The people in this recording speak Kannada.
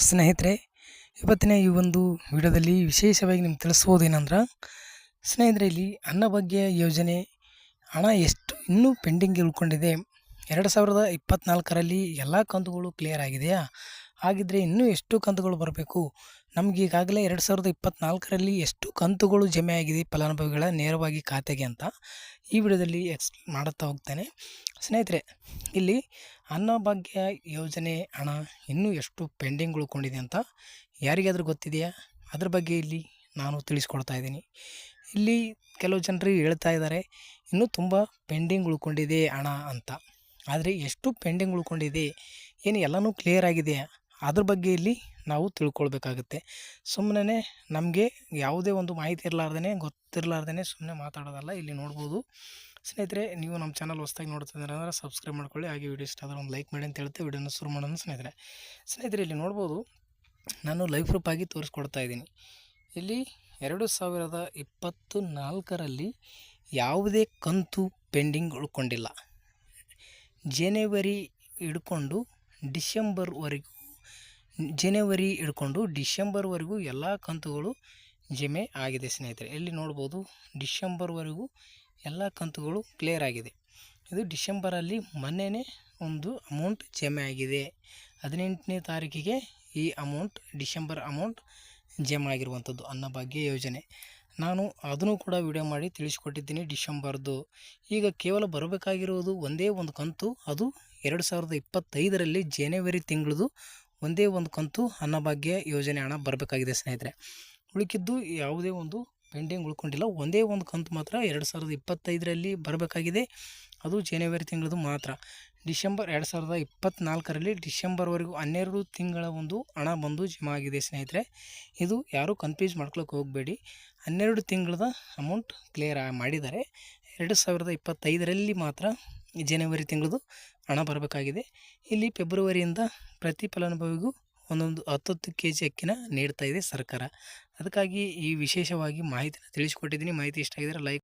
ಸ್ನೇಹಿತರೆ, ಇವತ್ತಿನ ಈ ಒಂದು ವಿಡಿಯೋದಲ್ಲಿ ವಿಶೇಷವಾಗಿ ನಿಮ್ಗೆ ತಿಳಿಸ್ಬೋದೇನಂದ್ರೆ, ಸ್ನೇಹಿತರೆ, ಇಲ್ಲಿ ಅನ್ನಭಾಗ್ಯ ಯೋಜನೆ, ಹಣ ಎಷ್ಟು ಇನ್ನೂ ಪೆಂಡಿಂಗ್ ಉಳ್ಕೊಂಡಿದೆ. ಎರಡು ಸಾವಿರದ ಇಪ್ಪತ್ತ್ನಾಲ್ಕರಲ್ಲಿ ಎಲ್ಲ ಕಂತುಗಳು ಕ್ಲಿಯರ್ ಆಗಿದೆಯಾ? ಹಾಗಿದ್ದರೆ ಇನ್ನೂ ಎಷ್ಟು ಕಂತುಗಳು ಬರಬೇಕು? ನಮ್ಗೆ ಈಗಾಗಲೇ ಎರಡು ಸಾವಿರದ ಇಪ್ಪತ್ತ್ನಾಲ್ಕರಲ್ಲಿ ಎಷ್ಟು ಕಂತುಗಳು ಜಮೆ ಆಗಿದೆ ಫಲಾನುಭವಿಗಳ ನೇರವಾಗಿ ಖಾತೆಗೆ ಅಂತ ಈ ವಿಡಿಯೋದಲ್ಲಿ ಎಕ್ಸ್ಪ್ಲೇನ್ ಮಾಡುತ್ತಾ ಹೋಗ್ತೇನೆ. ಸ್ನೇಹಿತರೆ, ಇಲ್ಲಿ ಅನ್ನಭಾಗ್ಯ ಯೋಜನೆ ಹಣ ಇನ್ನೂ ಎಷ್ಟು ಪೆಂಡಿಂಗ್ ಉಳ್ಕೊಂಡಿದೆ ಅಂತ ಯಾರಿಗಾದರೂ ಗೊತ್ತಿದೆಯಾ? ಅದ್ರ ಬಗ್ಗೆ ಇಲ್ಲಿ ನಾನು ತಿಳಿಸ್ಕೊಡ್ತಾ ಇದ್ದೀನಿ. ಇಲ್ಲಿ ಕೆಲವು ಜನರು ಹೇಳ್ತಾ ಇದ್ದಾರೆ, ಇನ್ನೂ ತುಂಬ ಪೆಂಡಿಂಗ್ ಉಳ್ಕೊಂಡಿದೆ ಹಣ ಅಂತ. ಆದರೆ ಎಷ್ಟು ಪೆಂಡಿಂಗ್ ಉಳ್ಕೊಂಡಿದೆ ಏನು ಎಲ್ಲನೂ ಕ್ಲಿಯರ್ ಆಗಿದೆಯಾ? ಅದ್ರ ಬಗ್ಗೆ ಇಲ್ಲಿ ನಾವು ತಿಳ್ಕೊಳ್ಬೇಕಾಗುತ್ತೆ. ಸುಮ್ಮನೆ ನಮಗೆ ಯಾವುದೇ ಒಂದು ಮಾಹಿತಿ ಇರಲಾರ್ದೇ ಗೊತ್ತಿರಲಾರ್ದೇ ಸುಮ್ಮನೆ ಮಾತಾಡೋದಲ್ಲ, ಇಲ್ಲಿ ನೋಡ್ಬೋದು. ಸ್ನೇಹಿತರೆ, ನೀವು ನಮ್ಮ ಚಾನಲ್ ಹೊಸ್ದಾಗಿ ನೋಡ್ತಿದ್ದೀರ ಅಂದರೆ ಸಬ್ಸ್ಕ್ರೈಬ್ ಮಾಡ್ಕೊಳ್ಳಿ, ಹಾಗೆ ವಿಡಿಯೋ ಇಷ್ಟ ಆದರೆ ಒಂದು ಲೈಕ್ ಮಾಡಿ ಅಂತ ಹೇಳ್ತೀವಿ, ವೀಡಿಯೋನ ಶುರು ಮಾಡೋಣ ಸ್ನೇಹಿತರೆ. ಸ್ನೇಹಿತರೆ, ಇಲ್ಲಿ ನೋಡ್ಬೋದು, ನಾನು ಲೈವ್ ಪ್ರೂಫ್ ಆಗಿ ತೋರಿಸ್ಕೊಡ್ತಾ ಇದ್ದೀನಿ. ಇಲ್ಲಿ ಎರಡು ಸಾವಿರದ ಇಪ್ಪತ್ತು ನಾಲ್ಕರಲ್ಲಿ ಯಾವುದೇ ಕಂತು ಪೆಂಡಿಂಗ್ ಉಳ್ಕೊಂಡಿಲ್ಲ. ಜನವರಿ ಹಿಡ್ಕೊಂಡು ಡಿಸೆಂಬರ್ವರೆಗೂ ಜನವರಿ ಹಿಡ್ಕೊಂಡು ಡಿಶೆಂಬರ್ವರೆಗೂ ಎಲ್ಲ ಕಂತುಗಳು ಜಮೆ ಆಗಿದೆ ಸ್ನೇಹಿತರೆ. ಇಲ್ಲಿ ನೋಡ್ಬೋದು ಡಿಶೆಂಬರ್ವರೆಗೂ ಎಲ್ಲ ಕಂತುಗಳು ಕ್ಲಿಯರ್ ಆಗಿದೆ. ಇದು ಡಿಶೆಂಬರಲ್ಲಿ ಮೊನ್ನೆನೇ ಒಂದು ಅಮೌಂಟ್ ಜಮೆ ಆಗಿದೆ. ಹದಿನೆಂಟನೇ ತಾರೀಕಿಗೆ ಈ ಅಮೌಂಟ್ ಡಿಸೆಂಬರ್ ಅಮೌಂಟ್ ಜಮೆ ಆಗಿರುವಂಥದ್ದು ಅನ್ನಭಾಗ್ಯ ಯೋಜನೆ. ನಾನು ಅದನ್ನು ಕೂಡ ವಿಡಿಯೋ ಮಾಡಿ ತಿಳಿಸ್ಕೊಟ್ಟಿದ್ದೀನಿ ಡಿಸೆಂಬರ್ದು. ಈಗ ಕೇವಲ ಬರಬೇಕಾಗಿರುವುದು ಒಂದೇ ಒಂದು ಕಂತು, ಅದು ಎರಡು ಸಾವಿರದ ಇಪ್ಪತ್ತೈದರಲ್ಲಿ ಜನವರಿ ತಿಂಗಳದು ಒಂದೇ ಒಂದು ಕಂತು ಅನ್ನಭಾಗ್ಯ ಯೋಜನೆ ಹಣ ಬರಬೇಕಾಗಿದೆ ಸ್ನೇಹಿತರೆ. ಉಳಿಕಿದ್ದು ಯಾವುದೇ ಒಂದು ಪೆಂಡಿಂಗ್ ಉಳ್ಕೊಂಡಿಲ್ಲ. ಒಂದೇ ಒಂದು ಕಂತು ಮಾತ್ರ ಎರಡು ಸಾವಿರದ ಇಪ್ಪತ್ತೈದರಲ್ಲಿ ಬರಬೇಕಾಗಿದೆ. ಅದು ಜನವರಿ ತಿಂಗಳದು ಮಾತ್ರ. ಡಿಸೆಂಬರ್ ಎರಡು ಸಾವಿರದ ಇಪ್ಪತ್ತ್ನಾಲ್ಕರಲ್ಲಿ ಡಿಸೆಂಬರ್ವರೆಗೂ ಹನ್ನೆರಡು ತಿಂಗಳ ಒಂದು ಹಣ ಬಂದು ಜಮಾ ಆಗಿದೆ ಸ್ನೇಹಿತರೆ. ಇದು ಯಾರೂ ಕನ್ಫ್ಯೂಸ್ ಮಾಡ್ಕೊಳಕ್ಕೆ ಹೋಗಬೇಡಿ. ಹನ್ನೆರಡು ತಿಂಗಳದ ಅಮೌಂಟ್ ಕ್ಲಿಯರ್ ಮಾಡಿದ್ದಾರೆ. ಎರಡು ಸಾವಿರದ ಇಪ್ಪತ್ತೈದರಲ್ಲಿ ಮಾತ್ರ ಜನವರಿ ತಿಂಗಳದು ಹಣ ಬರಬೇಕಾಗಿದೆ. ಇಲ್ಲಿ ಫೆಬ್ರವರಿಯಿಂದ ಪ್ರತಿ ಫಲಾನುಭವಿಗೂ ಒಂದೊಂದು ಹತ್ತತ್ತು ಕೆ ಜಿ ಅಕ್ಕಿನ ನೀಡ್ತಾ ಇದೆ ಸರ್ಕಾರ. ಅದಕ್ಕಾಗಿ ಈ ವಿಶೇಷವಾಗಿ ಮಾಹಿತಿನ ತಿಳಿಸ್ಕೊಟ್ಟಿದ್ದೀನಿ. ಮಾಹಿತಿ ಇಷ್ಟ ಆಗಿದ್ರೆ ಲೈಕ್